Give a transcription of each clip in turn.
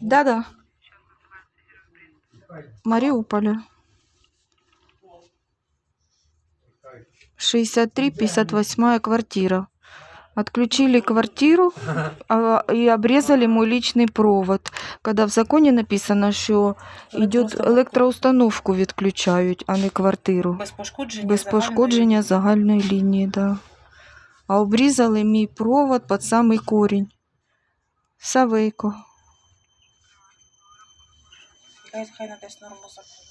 Да-да. Мариуполя. 63-58 квартира. Отключили квартиру и обрезали мой личный провод. Когда в законе написано, що йдет електроустановку відключають, а не квартиру. Без пошкодження. Без пошкодження загальної лінії, да. А обрізали мій провод під самий корінь. Савейко. Хай, хай надасть норму закону.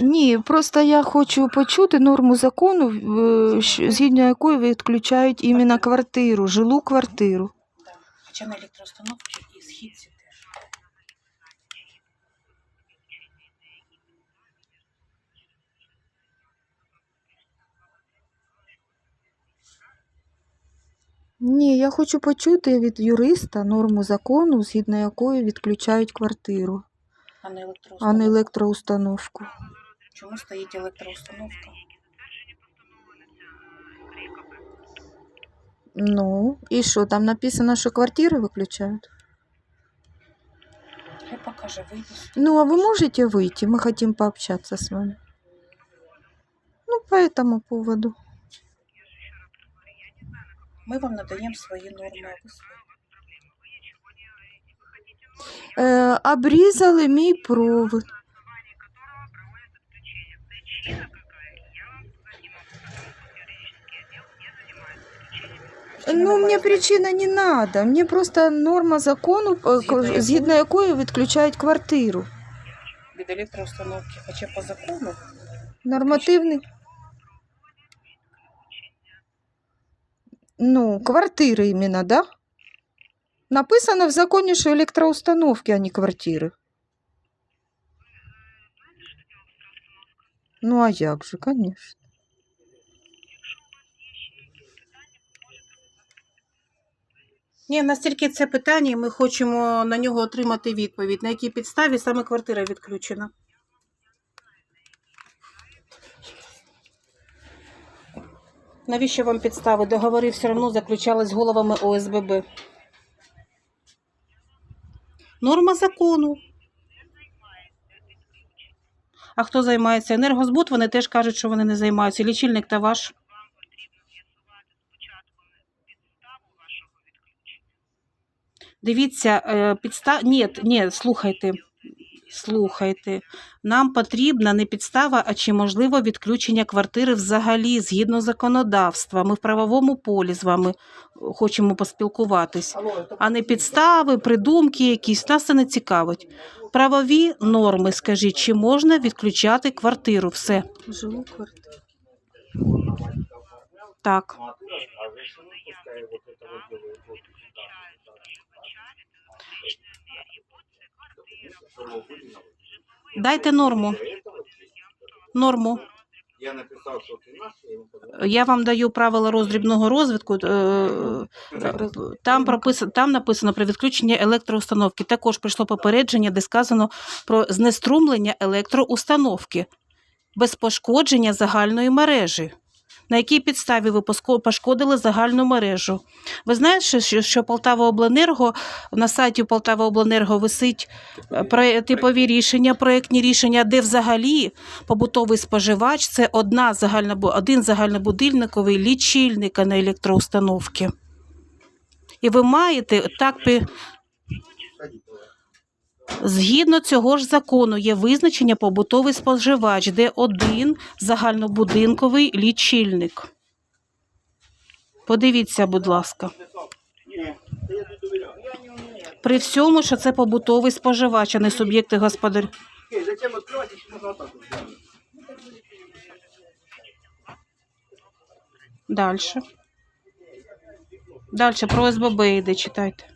Ні, просто я хочу почути норму закону, е, щ- згідно якої відключають іменно квартиру, жилу квартиру. Да. Хоча на електроустановці і східці Ні, я хочу почути від юриста норму закону, згідно якої відключають квартиру, А не а електроустановка. не електроустановку. Чому стоїть електроустановка? Ну, і що, там написано, що квартири виключають? Хай покаже, вийде. Ну, а вы можете выйти? Мы хотим пообщаться с вами. Ну, по этому поводу. Ми вам надаємо свої норми. Э, обрезали мій провод. Ну, мне причина не надо. Мне просто норма закону, э, Згідно згідно якої відключають квартиру. від електроустановки, хоча по закону Нормативний. Ну, квартири іменно, да? Написано в законі, що електроустановки, а не квартири. Ну, а як же, конечно. Ні, настільки це питання, ми хочемо на нього отримати відповідь, на якій підставі саме квартира відключена. Навіщо вам підстави? Договори все одно заключались з головами ОСББ. Норма закону. А хто займається? Енергозбут, вони теж кажуть, що вони не займаються. Лічильник та ваш. Дивіться, е, підстав... Ні, ні, слухайте. Слухайте, нам потрібна не підстава, а чи можливо відключення квартири взагалі згідно законодавства. Ми в правовому полі з вами хочемо поспілкуватись, а не підстави, придумки якісь. Нас це не цікавить. Правові норми, скажіть, чи можна відключати квартиру? Все. Жилу квартиру. Так. Дайте норму. Норму. Я написав, що Я вам даю правила роздрібного розвитку. е, е, Там прописано, там написано про відключення електроустановки. Також прийшло попередження, де сказано про знеструмлення електроустановки без пошкодження загальної мережі. На якій підставі ви пошкодили загальну мережу? Ви знаєте, що, Полтава Обленерго на сайті Полтава Обленерго висить е, типові рішення, проєктні рішення, де взагалі побутовий споживач це одна загальнобу- один загальнобудильниковий лічильник а не електроустановки. І ви маєте так Згідно цього ж закону є визначення побутовий споживач, де один загальнобудинковий лічильник. Подивіться, будь ласка. При всьому, що це побутовий споживач, а не суб'єкти господарювання. Дальше. Дальше про СББ йде, читайте.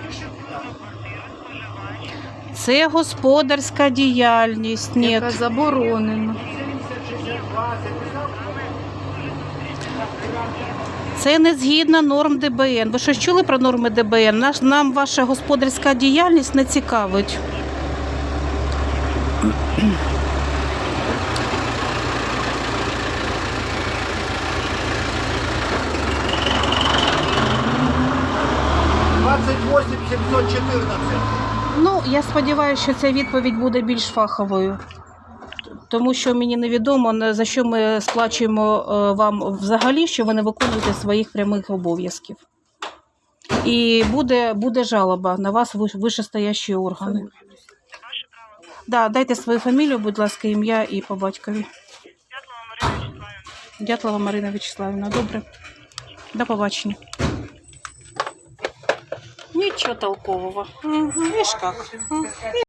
Це господарська діяльність. Ні. Яка заборонена. Це не згідно норм ДБН. Ви щось чули про норми ДБН? Наш, нам ваша господарська діяльність не цікавить. Двадцять. Ну, я сподіваюся, що ця відповідь буде більш фаховою. Тому що мені невідомо, за що ми сплачуємо е, вам взагалі, що ви не виконуєте своїх прямих обов'язків. І буде, буде жалоба на вас виш- вищестоящі органи. Да, дайте свою фамілію, будь ласка, ім'я і по батькові. Дятлова Марина Вячеславівна. Добре. До побачення. Нічого толкового. Угу. как. як?